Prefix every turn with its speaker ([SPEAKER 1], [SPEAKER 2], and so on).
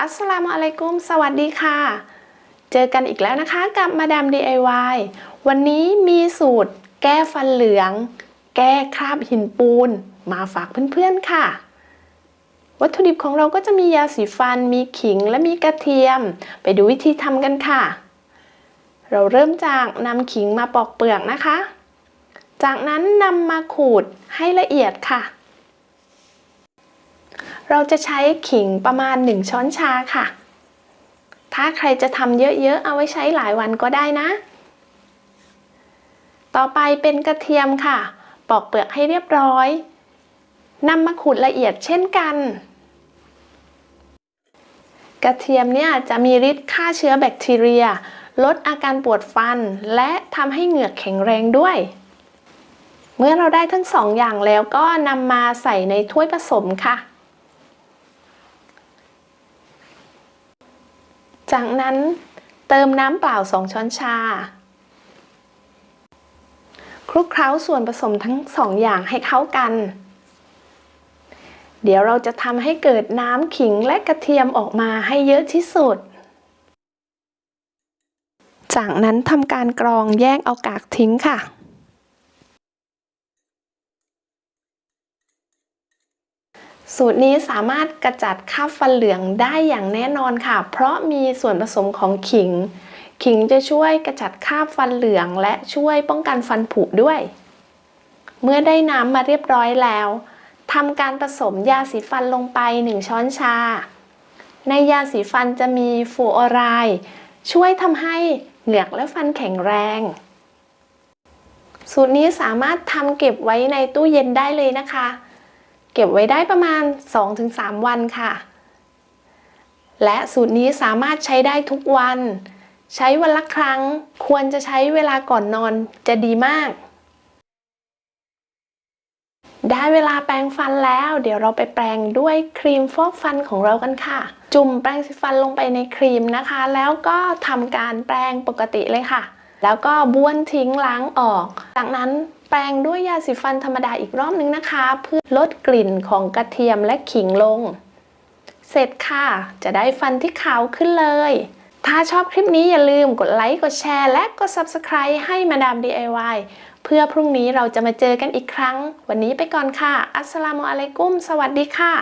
[SPEAKER 1] อัสสลามุอะลัยกุม สวัสดีค่ะ เจอกันอีกแล้วนะคะกับมาดาม DIY วันนี้มีสูตรแก้ฟันเหลือง แก้คราบหินปูน มาฝากเพื่อนๆค่ะ วัตถุดิบของเราก็จะมียาสีฟัน มีขิงและมีกระเทียม ไปดูวิธีทำกันค่ะ เราเริ่มจากนำขิงมาปอกเปลือกนะคะ จากนั้นนำมาขูดให้ละเอียดค่ะ เราจะใช้ขิงประมาณ 1 ช้อนชาค่ะ ถ้าใครจะทำเยอะๆ เอาไว้ใช้หลายวันก็ได้นะ ต่อไปเป็นกระเทียมค่ะ ปอกเปลือกให้เรียบร้อยนำมาขูดละเอียดเช่นกัน กระเทียมเนี่ยจะมีฤทธิ์ฆ่าเชื้อแบคทีเรีย ลดอาการปวดฟัน และทำให้เหงือกแข็งแรงด้วย เมื่อเราได้ทั้งสองอย่างแล้วก็นำมาใส่ในถ้วยผสมค่ะ จากนั้นเติมน้ำเปล่า 2 ช้อนชา คลุกเคล้าส่วนผสมทั้งสองอย่างให้เข้ากัน เดี๋ยวเราจะทำให้เกิดน้ำขิงและกระเทียมออกมาให้เยอะที่สุด จากนั้นทำการกรองแยกเอากากทิ้งค่ะ สูตรนี้สามารถกระจัดคราบฟันเหลืองได้อย่างแน่นอนค่ะ เพราะมีส่วนผสมของขิง ขิงจะช่วยกระจัดคราบฟันเหลือง และช่วยป้องกันฟันผุด้วย เมื่อได้น้ำมาเรียบร้อยแล้วทำการผสมยาสีฟันลงไป 1 ช้อนชา ในยาสีฟันจะมีฟูออไรด์ช่วยทำให้เหงือกและฟันแข็งแรง สูตรนี้สามารถทำเก็บไว้ในตู้เย็นได้เลยนะคะ เก็บไว้ได้ประมาณ 2-3 วันค่ะ และสูตรนี้สามารถใช้ได้ทุกวัน ใช้วันละครั้งควรจะใช้เวลาก่อนนอนจะดีมาก ได้เวลาแปรงฟันแล้ว เดี๋ยวเราไปแปรงด้วยครีมฟอกฟันของเรากันค่ะ จุ่มแปรงสีฟันลงไปในครีมนะคะ แล้วก็ทำการแปรงปกติเลยค่ะแล้วก็บ้วนทิ้งล้างออก จากนั้น แปรงด้วยยาสีฟันธรรมดาอีกรอบนึงนะคะ เพื่อลดกลิ่นของกระเทียมและขิงลง เสร็จค่ะ จะได้ฟันที่ขาวขึ้นเลย ถ้าชอบคลิปนี้อย่าลืมกดไลค์กดแชร์ และกด Subscribe ให้มาดาม DIY เพื่อพรุ่งนี้เราจะมาเจอกันอีกครั้ง วันนี้ไปก่อนค่ะ อัสสลามุอะลัยกุม สวัสดีค่ะ